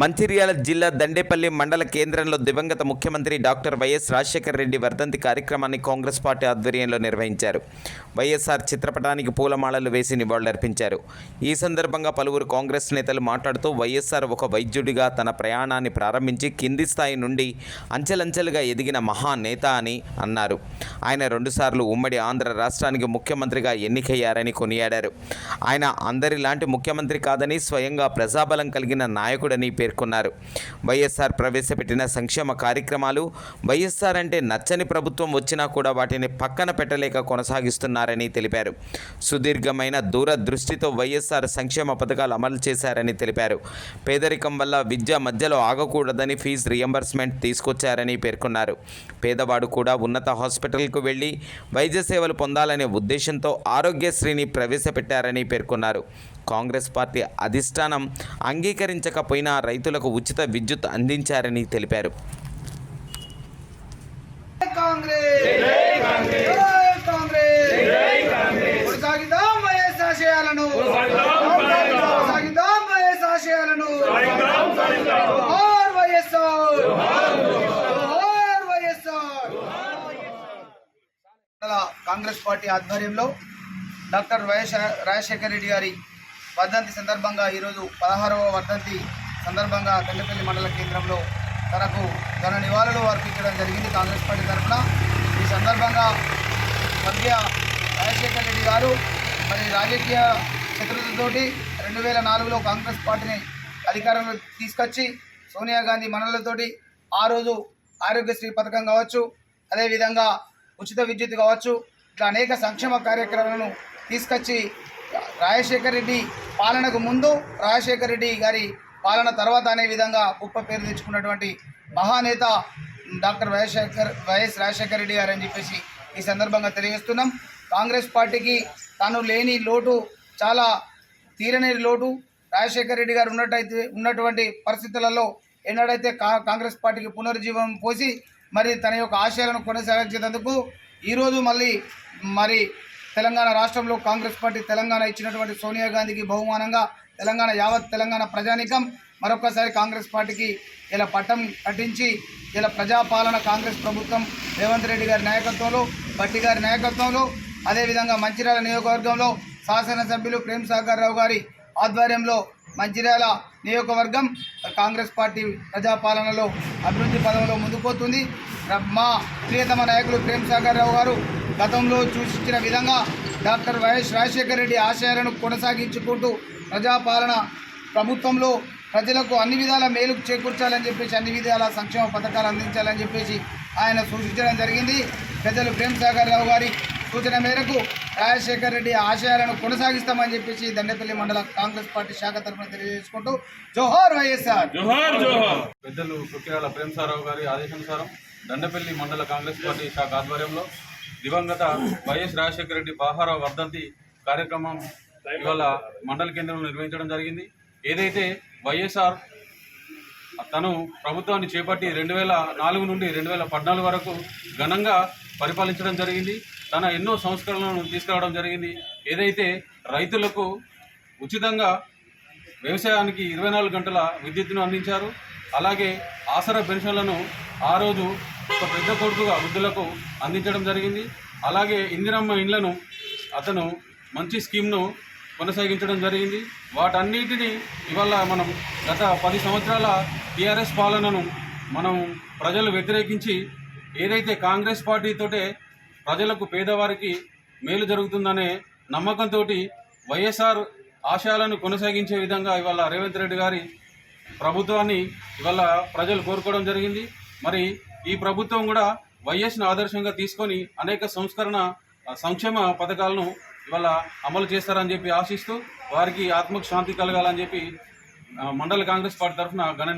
మంచిర్యాల జిల్లా దండేపల్లి మండల కేంద్రంలో దివంగత ముఖ్యమంత్రి డాక్టర్ వైఎస్ రాజశేఖర రెడ్డి వర్ధంతి కార్యక్రమాన్ని కాంగ్రెస్ పార్టీ ఆధ్వర్యంలో నిర్వహించారు. వైఎస్ఆర్ చిత్రపటానికి పూలమాలలు వేసి నివాళులర్పించారు. ఈ సందర్భంగా పలువురు కాంగ్రెస్ నేతలు మాట్లాడుతూ వైఎస్ఆర్ ఒక వైద్యుడిగా తన ప్రయాణాన్ని ప్రారంభించి కింది స్థాయి నుండి అంచెలంచెలుగా ఎదిగిన మహానేత అని అన్నారు. ఆయన రెండుసార్లు ఉమ్మడి ఆంధ్ర రాష్ట్రానికి ముఖ్యమంత్రిగా ఎన్నికయ్యారని కొనియాడారు. ఆయన అందరిలాంటి ముఖ్యమంత్రి కాదని స్వయంగా ప్రజాబలం కలిగిన నాయకుడని పేర్కొన్నారు. వైఎస్ఆర్ ప్రవేశపెట్టిన సంక్షేమ కార్యక్రమాలు వైఎస్ఆర్ అంటే నచ్చని ప్రభుత్వం వచ్చినా కూడా వాటిని పక్కన పెట్టలేక కొనసాగిస్తున్నారని తెలిపారు. సుదీర్ఘమైన దూరదృష్టితో వైఎస్ఆర్ సంక్షేమ పథకాలు అమలు చేశారని తెలిపారు. పేదరికం వల్ల విద్య మధ్యలో ఆగకూడదని ఫీజు రియంబర్స్మెంట్ తీసుకొచ్చారని పేర్కొన్నారు. పేదవాడు కూడా ఉన్నత హాస్పిటల్కు వెళ్ళి వైద్య సేవలు పొందాలనే ఉద్దేశంతో ఆరోగ్యశ్రీని ప్రవేశపెట్టారని పేర్కొన్నారు. కాంగ్రెస్ పార్టీ అధిష్టానం అంగీకరించకపోయినా రైతులకు ఉచిత విద్యుత్ అందించారని తెలిపారు. కాంగ్రెస్ పార్టీ ఆధ్వర్యంలో డాక్టర్ వైఎస్ రాజశేఖర రెడ్డి గారి వర్ధంతి సందర్భంగా ఈరోజు పదహారవ వర్ధంతి సందర్భంగా దండపల్లి మండల కేంద్రంలో తనకు ఘన నివాళులు అర్పించడం జరిగింది కాంగ్రెస్ పార్టీ తరఫున. ఈ సందర్భంగా మధ్య రాజశేఖర రెడ్డి గారు మరి రాజకీయ శత్రుతతోటి రెండు వేల నాలుగులో కాంగ్రెస్ పార్టీని అధికారంలో తీసుకొచ్చి సోనియా గాంధీ మనలతోటి ఆ రోజు ఆరోగ్యశ్రీ పథకం కావచ్చు అదేవిధంగా ఉచిత విద్యుత్ కావచ్చు ఇట్లా అనేక సంక్షేమ కార్యక్రమాలను తీసుకొచ్చి రాజశేఖర రెడ్డి పాలనకు ముందు రాజశేఖర రెడ్డి గారి పాలన తర్వాత అనే విధంగా గొప్ప పేరు తెచ్చుకున్నటువంటి మహానేత డాక్టర్ వైఎస్శేఖర్ వైఎస్ రాజశేఖర రెడ్డి గారు అని చెప్పేసి ఈ సందర్భంగా తెలియజేస్తున్నాం. కాంగ్రెస్ పార్టీకి తాను లేని లోటు చాలా తీరని లోటు. రాజశేఖర రెడ్డి గారు ఉన్నట్టయితే ఉన్నటువంటి పరిస్థితులలో ఎన్నడైతే కా కాంగ్రెస్ పార్టీకి పునరుజ్జీవం పోసి మరి తన యొక్క ఆశయాలను కొనసాగించేందుకు ఈరోజు మళ్ళీ మరి తెలంగాణ రాష్ట్రంలో కాంగ్రెస్ పార్టీ తెలంగాణ ఇచ్చినటువంటి సోనియా గాంధీకి బహుమానంగా తెలంగాణ యావత్ తెలంగాణ ప్రజానికం మరొకసారి కాంగ్రెస్ పార్టీకి ఇలా పట్టం కట్టించి ఇలా ప్రజాపాలన కాంగ్రెస్ ప్రభుత్వం రేవంత్ రెడ్డి గారి నాయకత్వంలో భట్టి గారి నాయకత్వంలో అదేవిధంగా మంచిర్యాల నియోజకవర్గంలో శాసనసభ్యులు ప్రేమ్ సాగర్ రావు గారి ఆధ్వర్యంలో మంచిర్యాల నియోజకవర్గం కాంగ్రెస్ పార్టీ ప్రజాపాలనలో అభివృద్ధి పదంలో ముందుకుపోతుంది మా ప్రియతమ నాయకులు ప్రేమ్ సాగర్ రావు గారు గతంలో సూచించిన విధంగా డాక్టర్ వైఎస్ రాజశేఖర రెడ్డి ఆశయాలను కొనసాగించుకుంటూ ప్రజాపాలన ప్రభుత్వంలో ప్రజలకు అన్ని విధాల మేలు చేకూర్చాలని చెప్పేసి అన్ని విధాల సంక్షేమ పథకాలు అందించాలని చెప్పేసి ఆయన సూచించడం జరిగింది. పెద్దలు ప్రేమ్ సాగర్ రావు గారి సూచన మేరకు రాజశేఖర్ రెడ్డి ఆశయాలను కొనసాగిస్తామని చెప్పేసి దండపల్లి మండల కాంగ్రెస్ పార్టీ శాఖ తరఫున తెలియజేసుకుంటూ జోహార్ వైఎస్ఆర్. జోహార్ జోహార్. పెద్దలు సుఖ్యాల ప్రేమసారావు గారి ఆదేశానుసారం దండపల్లి మండల కాంగ్రెస్ పార్టీ శాఖ ఆధ్వర్యంలో దివంగత వైఎస్ రాజశేఖర రెడ్డి బాహార వర్ధంతి కార్యక్రమం ఇవాళ మండల కేంద్రంలో నిర్వహించడం జరిగింది. ఏదైతే వైఎస్ఆర్ తను ప్రభుత్వాన్ని చేపట్టి రెండు వేల నాలుగు నుండి రెండు వేల పద్నాలుగు వరకు ఘనంగా పరిపాలించడం జరిగింది. తన ఎన్నో సంస్కరణలను తీసుకురావడం జరిగింది. ఏదైతే రైతులకు ఉచితంగా వ్యవసాయానికి ఇరవై నాలుగు గంటల విద్యుత్తును అందించారు. అలాగే ఆసరా పెన్షన్లను ఆ రోజు ఒక పెద్ద కొడుకుగా వృద్ధులకు అందించడం జరిగింది. అలాగే ఇందిరమ్మ ఇండ్లను అతను మంచి స్కీమ్ను కొనసాగించడం జరిగింది. వాటన్నిటిని ఇవాళ మనం గత పది సంవత్సరాల టీఆర్ఎస్ పాలనను మనం ప్రజలు వ్యతిరేకించి ఏదైతే కాంగ్రెస్ పార్టీతోటే ప్రజలకు పేదవారికి మేలు జరుగుతుందనే నమ్మకంతో వైఎస్ఆర్ ఆశయాలను కొనసాగించే విధంగా ఇవాళ రేవంత్ రెడ్డి గారి ప్రభుత్వాన్ని ఇవాళ ప్రజలు కోరుకోవడం జరిగింది. మరి ఈ ప్రభుత్వం కూడా వైఎస్ను ఆదర్శంగా తీసుకొని అనేక సంస్కరణ సంక్షేమ పథకాలను ఇవాళ అమలు చేస్తారని చెప్పి ఆశిస్తూ వారికి ఆత్మకు శాంతి కలగాలని చెప్పి మండల కాంగ్రెస్ పార్టీ తరఫున ఘన